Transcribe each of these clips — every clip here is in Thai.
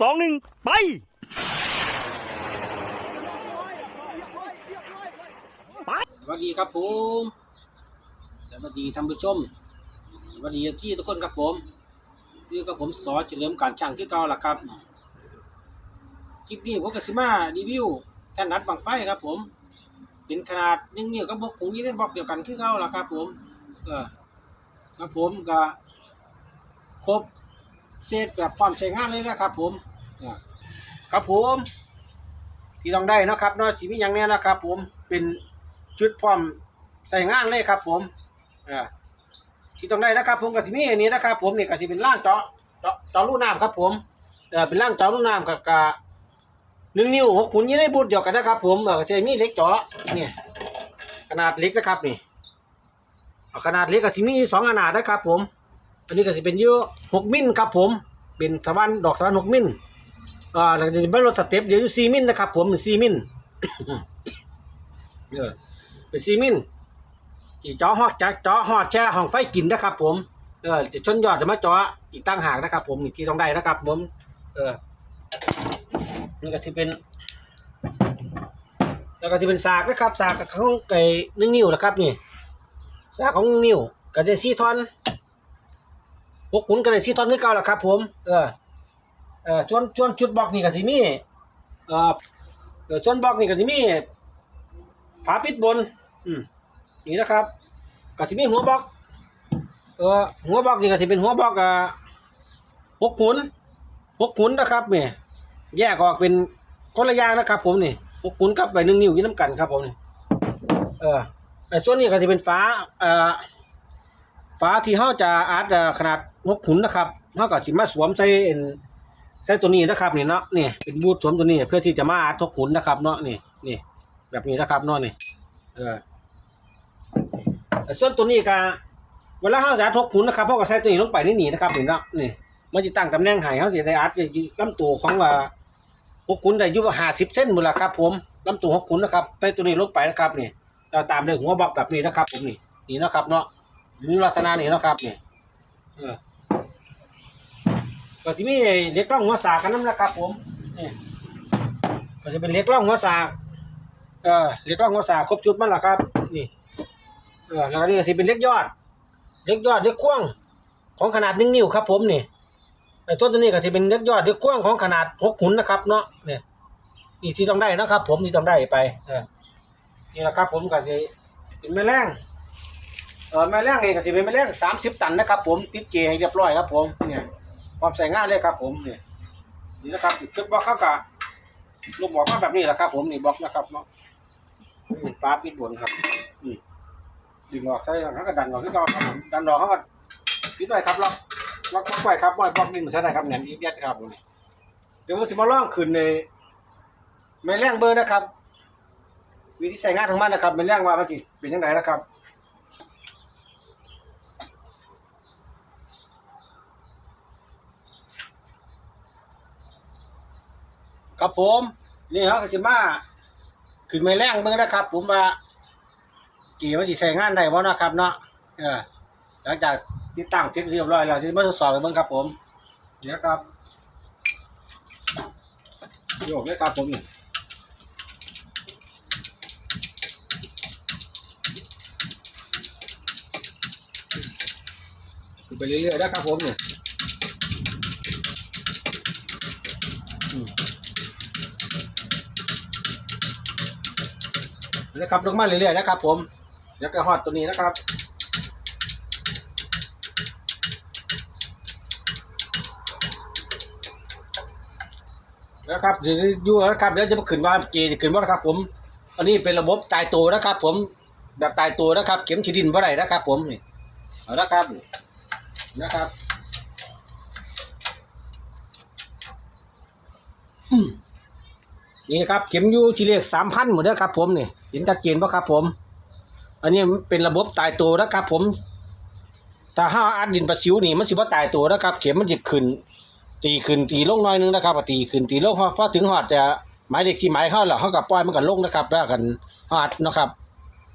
สองหนึ่งไปสวัสดีครับผมสวัสดีท่านผู้ชมสวัสดีที่ทุกคนครับผมคือกับผมสอเฉลิมการช่างคือเก่าล่ะครับคลิปนี้ผมกับซิมารีวิวแท่นนัดบังไฟครับผม เป็นขนาดหนึ่งนิ้วกับบล็อกหูนี้ได้บล็อกเดียวกันคือเก่าล่ะครับ ผม เออครับผมก็ครบ เสร็จแบบพร้อมใช้งานเลยนะครับ ผมครับผมที่ต้องได้นะครับนาะชีวิตอย่างเนี้ยนะครับ ผมเป็นชุดพร้อมใส่งานเลยครับ ผมที่ต้องได้นะครับ ผมก็สิมีอันนี้นะครับ ผมนี่ก็สิเป็นร่างเจาะเจาะเจาะลูน้ำครับ ผมเออเป็นร่างเจาะลูน้ำกับกะหนึ่งนิ้วหกขุนยี่ได้บูดเดียวกันนะครับ ผมเออก็จะมีเล็กเจาะเนี่ยขนาดเล็กนะครับนี่ขนาดเล็กก็สิมีสองขนาดนะครับ ผม อันนี้ก็สิเป็นเยอะหกมิลครับผม เป็นสวรรค์ดอกสวรรค์หกมิลอ่าเราจะเป็นรถสเต็ปเดี๋ยวอยู่ซีมินนะครับผมเป็นซีมินเออเป็นซีมินจีจาะฮอดจะเจาะฮอดแช่ห้องไฟกินนะครับ ผม เออจะชนยอดจะมาจาะอีกตั้งหากนะครับ ผมอีกที่ต้องได้นะครับ ผม เออนี่ก็สิเป็น แล้วก็จะเป็นสากนะครับสากของไก่หนึ่งนิ้วนะครับนี่สากของนิ้วก็จะสี่ท่อน พวกคุณก็ได้สี่ท่อนคือเก่าแหละครับผมเออเอ่อส่วนส่วนชุดบล็อกนี่ก็สิมีเอ่อเออส่วนบล็อกนี่ก็สิมีฝาปิดบนอืมนี่นะครับก็สิมีหัวบล็อกเออหัวบล็อกนี่ก็สิเป็นหัวบล็อกอ่าหกขุนหกขุนนะครับเนี่ยแยกออกเป็นคนละอย่างนะครับ ผมนี่หกขุนกับไปหนึ่งนิ้วยี่น้ำกันครับผมนี่เออไอ้ส่วนนี้ก็สิเป็นฝาเอ่อ ฝาที่เฮาจะอัดเอ่อขนาดหกขุนนะครับเฮาก็สิมาสวมใส่ใส่ตัวนี้นะครับนี่เนาะนี่เป็นบูทสวมตัวนี้เพื่อที่จะมาอัดทกขุนนะครับเนาะนี่นี่แบบนี้นะครับเนาะนี่เออส่วนตัวนี้ก็เวลาเขาจะอัดทกขุนนะครับเขาก็ใส่ตัวนี้ลงไปนี่นี่นะครับนี่เนาะนี่มันจะตั้งตำแหน่งให้เขาจะได้อัดอยู่ลำตัวของว่าหกขุนได้อยู่ห้าสิบเซนหมดละครับ ผมลำตัวหกขุนนะครับใส่ตัวนี้ลงไปนะครับนี่เราตามด้วยหัวบอกแบบนี้นะครับ ผมนี่นี่นะครับเนาะ นี่ลักษณะนี้นะครับนี่เออก็สิมีเล็กร่องหัวสากกันน้ำนะครับผมนี่ก็จะเป็นเล็กร่องหัวสากเออเล็กร่องหัวสากครบชุดมันละครับนี่เออแล้วก็นี่ก็สิเป็นเล็กยอด เล็กยอดเล็กกว้างของขนาดหนึ่งนิ้วครับ ผมนี่ไอ้ต้นตัวนี้ก็จะเป็นเล็กยอดเล็กกว้างของขนาดหกหุ่นนะครับเนาะเนี่ยนี่ที่ต้องได้นะครับ ผมที่ต้องได้ไป เออนี่แหละครับ ผมก็จะเป็นแม่แรง เออแม่แรงเองก็จะเป็นแม่แรงสามสิบตันนะครับผมติดเกให้เรียบร้อยครับผมเนี่ยความใส่งานเลยครับผมเนี่ยนี่นะครับจุดบล็อกเข้ากับลูกบอกมาแบบนี้แหละครับผมนี่บล็อกนะครับเนาะฟ้าปิดบนครับนี่ดึงออกใส่เขาก็ดันออกขึ้นก่อนครับผมดันออกเขาก็ปิดไว้ครับล็อกล็อกล็อกไว้ครับไว้บล็อกนี่มันใช้ได้ครับเนี่ยอีกเดียดครับผมนี่เดี๋ยวผมจะมาล่องขึ้นในไม่แรงเบอร์นะครับวิธีใส่งานของมันนะครับไม่แรงว่ามันจะเป็นยังไงนะครับ ครับผม นี่เขาก็สิมาขึ้นไม่แรงเบิ่งนะครับ ผมว่ากี่มันสิใช้งานได้บ่นะครับ เนาะเออหลังจากติดตั้งเสร็จเรียบร้อยแล้วสิมาทดสอบกันเบิ่งครับผม เดี๋ยวครับโยกเลยครับผมนี่ไปเรื่อยๆนะครับผมนี่ นะครับลงมาเรื่อยๆนะครับ ผมเดี๋ยวก็ฮอดตัวนี้นะครับนะครับเดี๋ยวยู่นะครับเดี๋ยวจะมาขึ้นว่าเจจะขึ้นว่านะครับ ผม อันนี้เป็นระบบตายตัวนะครับ ผมแบบตายตัวนะครับ เข็มฉีดดินว่าไรนะครับ ผมนี่เอาละครับนะครับ นี่ครับเข็มอยู่ที่เลขสามพันหมดแล้วครับ ผมนี่เห็นชัดเจนปะครับผม อันนี้เป็นระบบตายตัวนะครับผมถ้าห้าอัดดินประสิวนี่มันสิว่าตายตัวนะครับ เข็มมันจะขึ้น ตีขึ้นตีลงหน้อยนึงนะครับตีขึ้นตีลงพอถึงหอดจะหมายเลขที่หมายเข้าแล้วเขากับปล่อยมันก็ลงนะครับ แล้วกันหอดนะครับ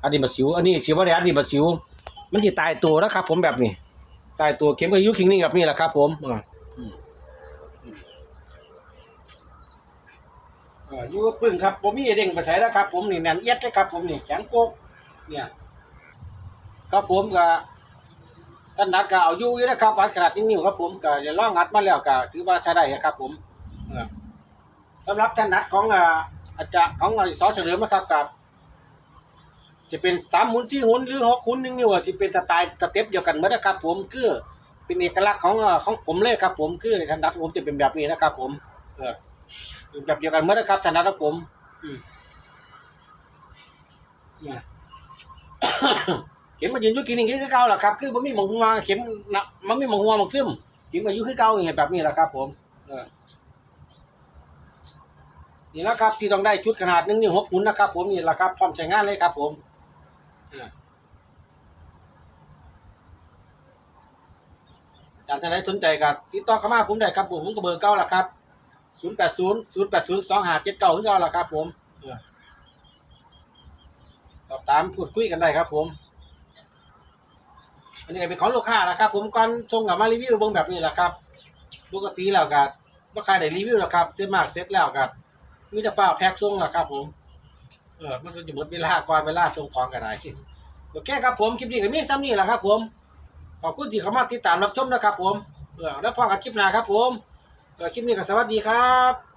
อันนี้ประสิว อันนี้สิว่าได้อันนี้ประสิว มันจะตายตัวนะครับ ผมแบบนี้ ตายตัวเข็มก็อยุคิงนี่แบบนี้แหละครับ ผมอ่า อยู่กับปึ้งครับผมมีเด้งไปใส่แล้วครับ ผมนี่แน่นเอียดเลยครับ ผมนี่แข็งโป๊กเนี่ยครับผมก็ท่านนัดก็เอาอยู่อยู่นะครับวัดขนาดนิ้วครับผมก็จะล่องงัดมาแล้วก็ถือว่าใช้ได้ครับ ผมสำหรับท่านนัดของอาจารย์ของอสอเฉลิมนะครับกับ จะเป็นสามหุนสี่หุนหรือหกหุนหนึ่งนิ้วจะเป็นสไตล์สเต็ปเดียวกันหมดนะครับ ผมคือเป็นเอกลักษณ์ของของผมเลยครับ ผมคือท่านนัดผมจะเป็นแบบนี้นะครับ ผม เออ แบบเดียวกันหมดนะครับท่านนัดครับผมเข็มมายืนอยู่กินอย่างนี้คือเก่าแหละครับ คือมันมีหมองหัวเข็มนะมันมีหมองหัวหมองซึมเข็มมาอยู่คือเก่าอย่างเงี้ยแบบนี้แหละครับ ผมนี่นะครับ ที่ต้องได้ชุดขนาดหนึ่งนิ้วหกหุ่นนะครับ ผมนี่แหละครับพร้อมใช้งานเลยครับ ผมการท่านใดสนใจก็ติดต่อเข้ามาผมได้ครับผมผมก็เบอร์เก้าละครับ ศูนย์แปดศูนย์ศูนย์แปดศูนย์สองหาเจ็ดเก้าคือเก้าละครับ ผมเออสอบถามพูดคุยกันได้ครับ ผม อันนี้ก็เป็นของลูกค้านะครับ ผมก่อนส่งกลับมารีวิวบงแบบนี้แหละครับปกติแล้วก็บ่ใครได้รีวิวแล้วครับเสร็จมากเสร็จแล้วก็มีแต่ฟ้าแพ็คส่งแล้วครับ ผม เออมันจะหมดเวลาก่อนเวลาส่งของกันได้โอเคครับผมคลิปนี้ก็มีซ้ำนี่แหละครับ ผมขอบคุณที่เข้ามาติดตามรับชมนะครับ ผมเออแล้วพอกันคลิปหน้าครับ ผม คลิปนี้ก็สวัสดีครับ